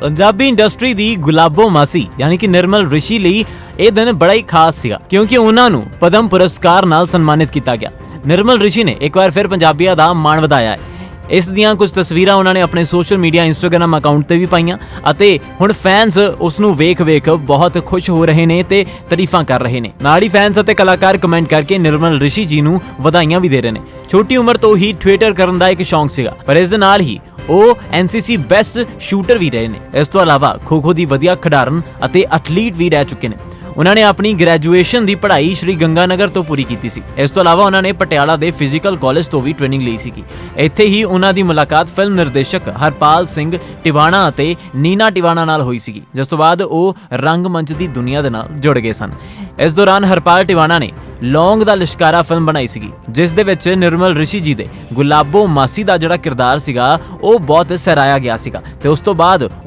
Punjabi industry ਦੀ ਗੁਲਾਬੋ ਮਾਸੀ, ਯਾਨੀ ਕਿ ਨਿਰਮਲ ਰਿਸ਼ੀ ਲਈ ਇਹ ਦਿਨ ਬੜਾ ਹੀ ਖਾਸ ਸੀਗਾ, ਕਿਉਂਕਿ ਉਹਨਾਂ ਨੂੰ ਪਦਮ ਪੁਰਸਕਾਰ ਨਾਲ ਸਨਮਾਨਿਤ ਕੀਤਾ ਗਿਆ। ਨਿਰਮਲ ਰਿਸ਼ੀ ਨੇ ਇੱਕ ਵਾਰ ਫਿਰ ਪੰਜਾਬੀਆਂ ਦਾ ਮਾਣ ਵਧਾਇਆ ਹੈ। ਇਸ ਦੀਆਂ ਕੁਝ ਤਸਵੀਰਾਂ ਉਹਨਾਂ ਨੇ ਆਪਣੇ ਸੋਸ਼ਲ ਮੀਡੀਆ ਇੰਸਟਾਗ੍ਰam ਅਕਾਊਂਟ ਤੇ ਵੀ ਪਾਈਆਂ ਅਤੇ ਹੁਣ ਫੈਨਸ ਉਸ ਨੂੰ ਵੇਖ-ਵੇਖ ਬਹੁਤ ਖੁਸ਼ ਹੋ ਰਹੇ ਨੇ ਤੇ ਤਾਰੀਫਾਂ ਕਰ ਰਹੇ ਨੇ। ਨਾਲ ਹੀ ਫੈਨਸ ਅਤੇ ਕਲਾਕਾਰ ਕਮੈਂਟ ਕਰਕੇ ਨਿਰਮਲ ਰਿਸ਼ੀ ਜੀ ਨੂੰ ਵਧਾਈਆਂ ਵੀ ਦੇ ਰਹੇ ਨੇ। ਛੋਟੀ ਉਮਰ ਤੋਂ ਹੀ ਟਵਿੱਟਰ ਕਰਨ ਦਾ ਇੱਕ ਸ਼ੌਂਕ ਸੀਗਾ, ਪਰ ਇਸ ਦੇ ਨਾਲ ਹੀ ਉਹ ਐਨਸੀਸੀ ਬੈਸਟ ਸ਼ੂਟਰ ਵੀ ਰਹੇ ਨੇ। ਇਸ ਤੋਂ ਇਲਾਵਾ ਖੋ-ਖੋ ਦੀ ਵਧੀਆ ਖਿਡਾਰਨ ਅਤੇ ਐਥਲੀਟ ਵੀ ਰਹਿ ਚੁੱਕੇ ਨੇ। ਉਹਨਾਂ ਨੇ ਆਪਣੀ ਗ੍ਰੈਜੂਏਸ਼ਨ ਦੀ ਪੜ੍ਹਾਈ ਸ਼੍ਰੀ ਗੰਗਾਨਗਰ ਤੋਂ ਪੂਰੀ ਕੀਤੀ ਸੀ। ਇਸ ਤੋਂ ਇਲਾਵਾ ਉਹਨਾਂ ਨੇ ਪਟਿਆਲਾ ਦੇ ਫਿਜ਼ੀਕਲ ਕਾਲਜ ਤੋਂ ਵੀ ਟ੍ਰੇਨਿੰਗ ਲਈ ਸੀਗੀ। ਇੱਥੇ ਹੀ ਉਹਨਾਂ ਦੀ ਮੁਲਾਕਾਤ ਫਿਲਮ ਨਿਰਦੇਸ਼ਕ ਹਰਪਾਲ ਸਿੰਘ ਟਿਵਾਣਾ ਅਤੇ ਨੀਨਾ ਟਿਵਾਣਾ ਨਾਲ ਹੋਈ ਸੀਗੀ, ਜਿਸ ਤੋਂ ਬਾਅਦ ਉਹ ਰੰਗਮੰਚ ਦੀ ਦੁਨੀਆ ਦੇ ਨਾਲ ਜੁੜ ਗਏ ਸਨ। ਇਸ ਦੌਰਾਨ ਹਰਪਾਲ ਟਿਵਾਣਾ ਨੇ ਲੌਂਗ ਦਾ ਲਿਸ਼ਕਾਰਾ ਫਿਲਮ ਬਣਾਈ ਸੀਗੀ, ਜਿਸ ਦੇ ਵਿੱਚ ਨਿਰਮਲ ਰਿਸ਼ੀ ਜੀ ਦੇ ਗੁਲਾਬੋ ਮਾਸੀ ਦਾ ਜਿਹੜਾ ਕਿਰਦਾਰ ਸੀਗਾ, ਉਹ ਬਹੁਤ ਸਰਾਇਆ ਗਿਆ ਸੀਗਾ ਤੇ ਉਸ ਤੋਂ ਬਾਅਦ